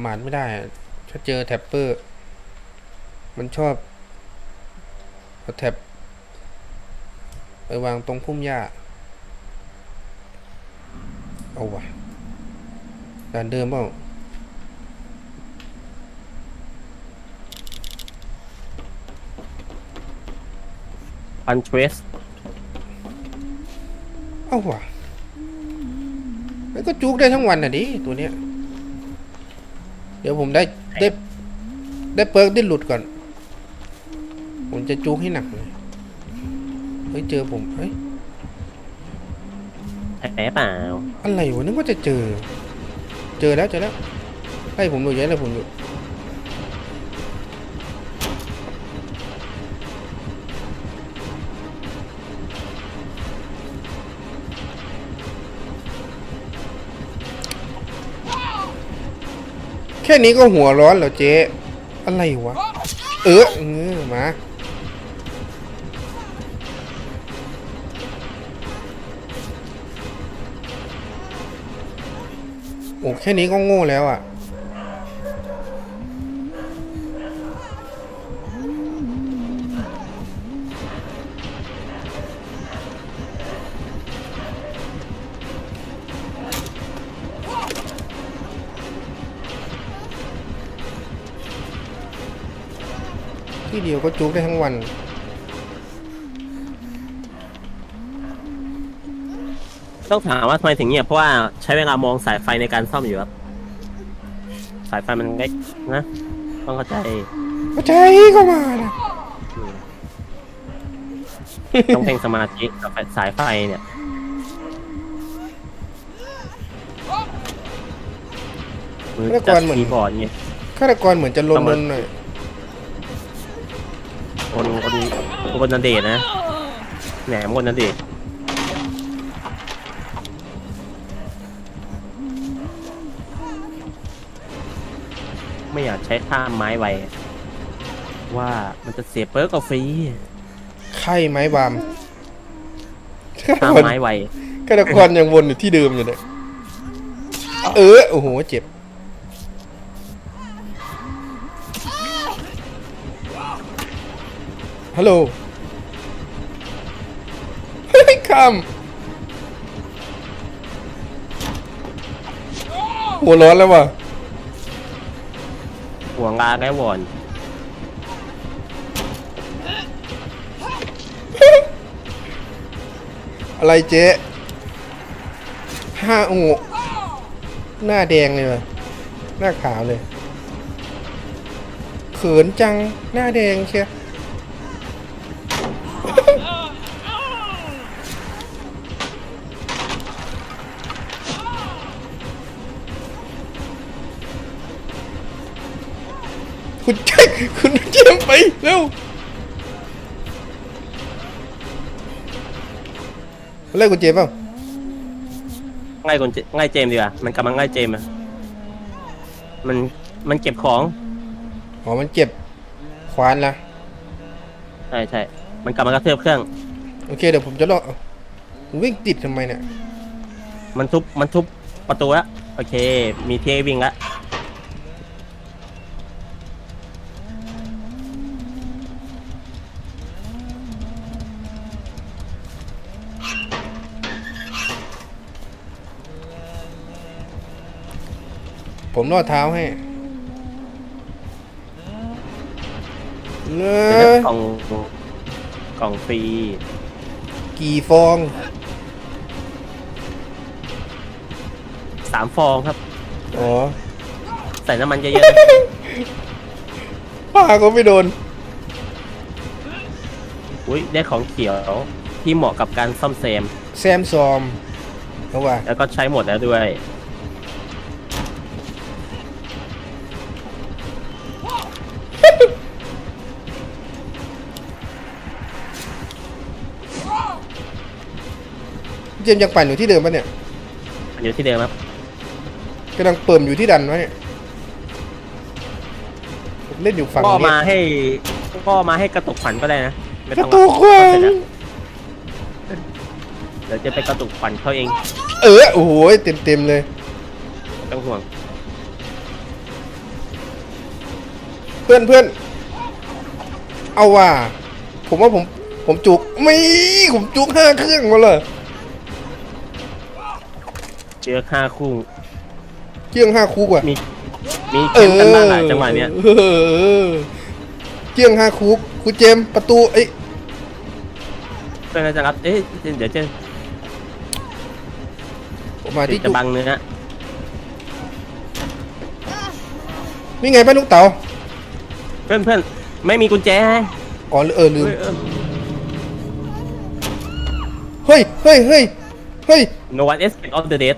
ประมาทไม่ได้อะถ้าเจอแท็ปเปอร์ มันชอบเอาแท็บไปวางตรงพุ่มหญ้า เอาวะด่านเดิมเปล่าปันเทรสเอาวะมันก็จุกได้ทั้งวันน่ะดิ ตัวเนี้ย เดี๋ยวผมได้ได้ได้เปิร์กได้หลุดก่อน ผมจะจุกให้หนักเลยเฮ้ยเจอผมเฮ้ยแผลเปล่า อะไรวะนึกว่าจะเจอ เจอแล้วเจอแล้วให้ผมดูย้ายเลยผมอยู่ ค่นี้ก็หัวร้อนแล้วเจ๊ อะไรวะ เออเออมาโอ้แค่นี้ก็โง่แล้วอะ ที่เดียวก็จุกได้ทั้งวันต้องถามว่าทำไมถึงเงียบเพราะว่าใช้เวลามองสายไฟในการซ่อมอยู่ครับสายไฟมันเล็กนะต้องเข้าใจก็ใช่ก็มานะต้องเพ่งสมาธิกับสายไฟเนี่ยมือจับคีย์บอร์ดเนี่ยฆาตกรเหมือนจะลนลนหน่อย คนคนคนนันเดชน์นะแหนมคนนันเดชน์ไม่อยากใช้ท่าไม้ไวว่ามันจะเสียเปิร์กกับฟรีไข่ไม้บามฆาตท่ากรไม้ไวฆาตกรยังวนอยู่ที่เดิมอยู่เนี่ยเออโอ้โหเจ็บ ฮัลโหลเฮ้ยข้ามหัวร้อนแล้วว่ะห่วงลาแกวอน อะไรเจ๊ห้าโอ้โหหน้าแดงเลยว่ะหน้าขาวเลย เขินจังหน้าแดงเชีย คุณเจ๊คุณเจมส์ไปเร็วเลิกคุณเจมส์เปล่าง่ายคนเจง่ายเจมส์ดีกว่ามันกำลังง่ายเจมส์อะมันมันเก็บของอ๋อมันเจ็บควานละใช่ใช่มันกำลังกระเทือบเครื่อง โอเคเดี๋ยวผมจะรอเอาวิ่งติดทำไมเนี่ยมันทุบมันทุบประตูแล้วโอเค มีเที่ให้วิ่งแล้ว ผมนวดเท้าให้เนเดี๋ยวอะกล่องกล่องฟรีกี่ฟองสามฟองครับ อ๋อใส่น้ำมันเยอะๆนะป้าก็ไม่โดนอุ้ยได้ของเขียวที่เหมาะกับการซ่อมแซมแซมซอมเอาว่าแล้วก็ใช้หมดแล้วด้วย มส์ยังปั่นอยู่ที่เดิมปะเนี่ยอยู่ที่เดิมครับกำลังเปิ่มอยู่ที่ดันวะเนี่ยผมเล่นอยู่ฝั่งก็นี้มาให้ก็มาให้กระตุกขวัญก็ได้นะไม่กระต้องตุกควันเดี๋ยวจะไปกระตุกขวัญเขาเองเออโอ้โหเต็มเต็มๆเลย ไม่ต้องห่วงพื่อนเพื่อนเอาว่า ผมว่าผมผมจุกไม่ผมจุกห้าเครื่องมาเลย เจอห้าคู่เครื่องห้าคุกว่ะมี มีแข่งกันบ้างหลายจังหวะเนี้ยเออเครื่องห้าคุกคุณเจมส์ประตูเอ้ยเพื่อนก็จะรับ เอ๊ะเดี๋ยวเจะผมมาที่จะจุกบังเนื้อนี่ไงป้าลูกเต๋าเพื่อนเพื่อนไม่มีกุญแจให้อ๋อเออลืม เฮ้ยเออเฮ้ยเฮ้ย เฮ้ยเฮ้ย no one escape of the dead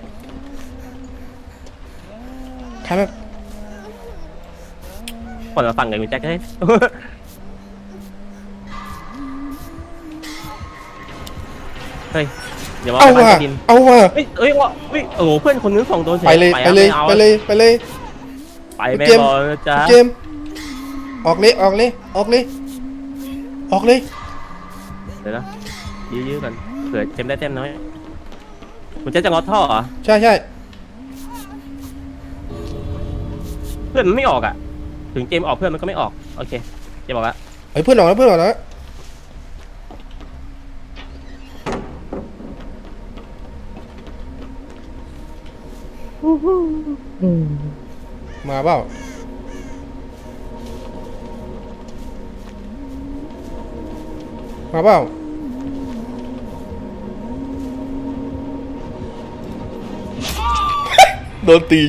ใครแบบคนละฝั่งกับกุญแจก็ได้เฮ้ยอย่ามาเอาไปบ้านว่ะใต้ดินเอาว่ะเฮ้ยเอ้ยว่ะเฮ้ยโอ้โหเพื่อนคนนึงสองโดนฉไปเลยอะไปเลยม่อาไปเลยไปเลยไปเลย ไปไม่เจมส์รอนะจ๊ะเจมส์ออกเลยออกเลยออกเลยออกเลย เดี๋ยวนะยื้อๆกันเผื่อเจมส์ได้แต้มน้อย คุณเจมส์จะงอท่อเหรอใช่ใช่เพื่อนมันไม่ออกอะ ถึงเจมส์ออกเพื่อนมันก็ไม่ออก โอเคเจมส์บอกว่าเฮ้ยเพื่อนออกแล้วเพื่อนออกแล้วมาเปล่ามาเปล่า โดนตี